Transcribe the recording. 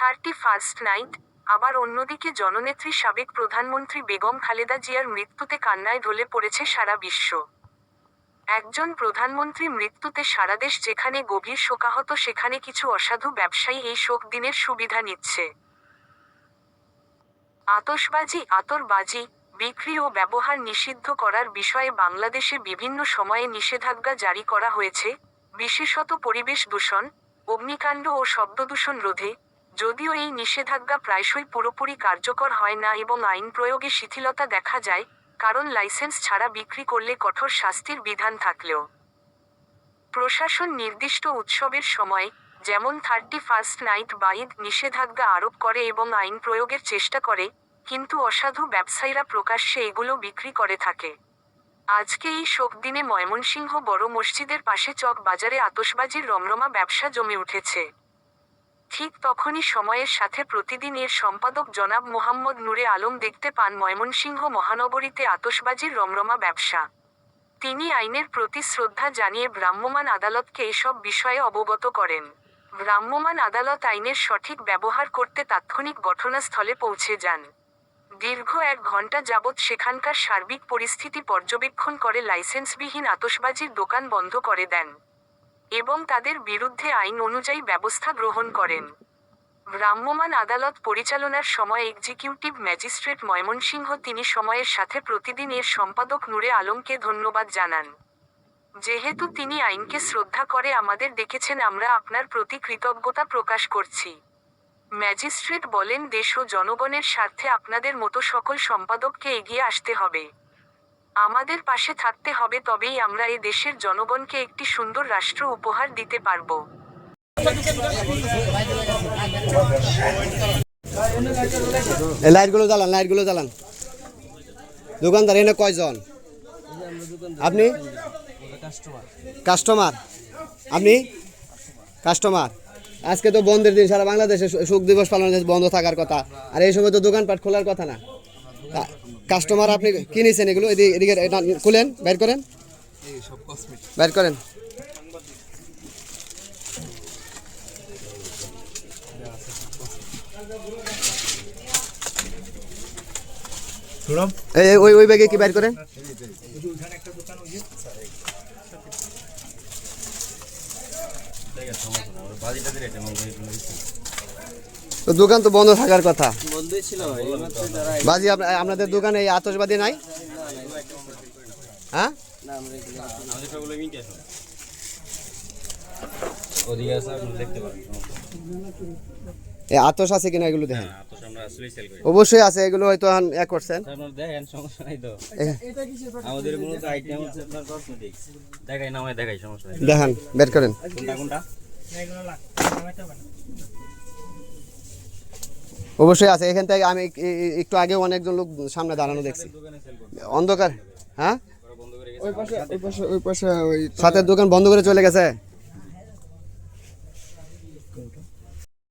Thirty first night, আবার অন্যদিকে জননেত্রী সাবেক প্রধানমন্ত্রী বেগম খালেদা জিয়ার মৃত্যুতে কান্নায় ঢলে পড়েছে সারা বিশ্ব। একজন প্রধানমন্ত্রী মৃত্যুতে সারা দেশ যেখানে গভীর শোকাহত, সেখানে কিছু অসাধু ব্যবসায়ী এই শোক দিনের সুবিধা নিচ্ছে। আতসবাজি আতরবাজি, বিক্রি ও ব্যবহার নিষিদ্ধ করার বিষয়ে বাংলাদেশে বিভিন্ন সময়ে নিষেধাজ্ঞা জারি করা হয়েছে। বিশেষত পরিবেশ দূষণ, অগ্নিকাণ্ড ও শব্দদূষণ রোধে যদিও এই নিষেধাজ্ঞা প্রায়শই পুরোপুরি কার্যকর হয় না এবং আইন প্রয়োগে শিথিলতা দেখা যায়, কারণ লাইসেন্স ছাড়া বিক্রি করলে কঠোর শাস্তির বিধান থাকলেও। প্রশাসন নির্দিষ্ট উৎসবের সময়, যেমন থার্টি ফার্স্ট নাইট বা ঈদ নিষেধাজ্ঞা আরোপ করে এবং আইন প্রয়োগের চেষ্টা করে, কিন্তু অসাধু ব্যবসায়ীরা প্রকাশ্যে এগুলো বিক্রি করে থাকে। আজকে এই শোক দিনে ময়মনসিংহ বড় মসজিদের পাশে চক বাজারে আতশবাজির রমরমা ব্যবসা জমে উঠেছে। ঠিক তখনই সময়ের সাথে প্রতিদিন এর সম্পাদক জনাব মোহাম্মদ নূরে আলম দেখতে পান ময়মনসিংহ মহানগরীতে আতসবাজির রমরমা ব্যবসা। তিনি আইনের প্রতি শ্রদ্ধা জানিয়ে ভ্রাম্যমাণ আদালতকে এসব বিষয়ে অবগত করেন। ভ্রাম্যমাণ আদালত আইনের সঠিক ব্যবহার করতে তাৎক্ষণিক ঘটনাস্থলে পৌঁছে যান। দীর্ঘ এক ঘণ্টা যাবৎ সেখানকার সার্বিক পরিস্থিতি পর্যবেক্ষণ করে লাইসেন্সবিহীন আতশবাজির দোকান বন্ধ করে দেন। এবং তাদের বিরুদ্ধে আইন অনুযায়ী ব্যবস্থা গ্রহণ করেন। ভ্রাম্যমাণ আদালত পরিচালনার সময় এক্সিকিউটিভ ম্যাজিস্ট্রেট ময়মনসিংহ তিনি সময়ের সাথে প্রতিদিন এর সম্পাদক নূরে আলমকে ধন্যবাদ জানান। যেহেতু তিনি আইনকে শ্রদ্ধা করে আমাদের দেখেছেন, আমরা আপনার প্রতি কৃতজ্ঞতা প্রকাশ করছি। ম্যাজিস্ট্রেট বলেন, দেশ ও জনগণের স্বার্থে আপনাদের মতো সকল সম্পাদককে এগিয়ে আসতে হবে। আমাদের পাশে থাকতে হবে তবেই আমরা এ দেশের জনগণকে একটি সুন্দর রাষ্ট্র উপহার দিতে পারব। লাইটগুলো জ্বালান লাইটগুলো জ্বালান। দোকানদার, এনে কয়জন? আপনি? কাস্টমার আপনি? কাস্টমার আজকে তো বন্ধের দিন, সারা বাংলাদেশে শোক দিবস পালন বন্ধ থাকার কথা। আর এই সময় তো দোকানপাট খোলার কথা না। কাস্টমার আপনি কিনেছেন এগুলো? এদিকে খুলেন, বের করেন। বের করেন। এই ওই ওই ব্যাগে কি বের করেন? দোকান তো বন্ধ থাকার কথা। যারা বাজি আপনাদের দোকানে এই আতশবাদী নাই? হ্যাঁ? না আমরা এগুলো ওদিকে আছে আপনি দেখতে এই আতস আছে কিনা এগুলো দেখেন? করি। অবশ্যই আছে এগুলো হয়তো এখন এক করছেন দেখেন সমস্যা নাই তো। আমাদের মূলত আইটেম হচ্ছে আপনার কসমেটিক্স দেখাই নামায় দেখাই সমস্যা নাই। দেখান বের করেন। কোনটা কোনটা? অবশ্যই আছে। এখান থেকে আমি একটু আগে অনেকজন লোক সামনে দাঁড়ানো দেখছি। অন্ধকার হ্যাঁ? সাথে ওই পাশে ওই পাশে ওই পাশে ওই সাথের দোকান বন্ধ করে চলে গেছে।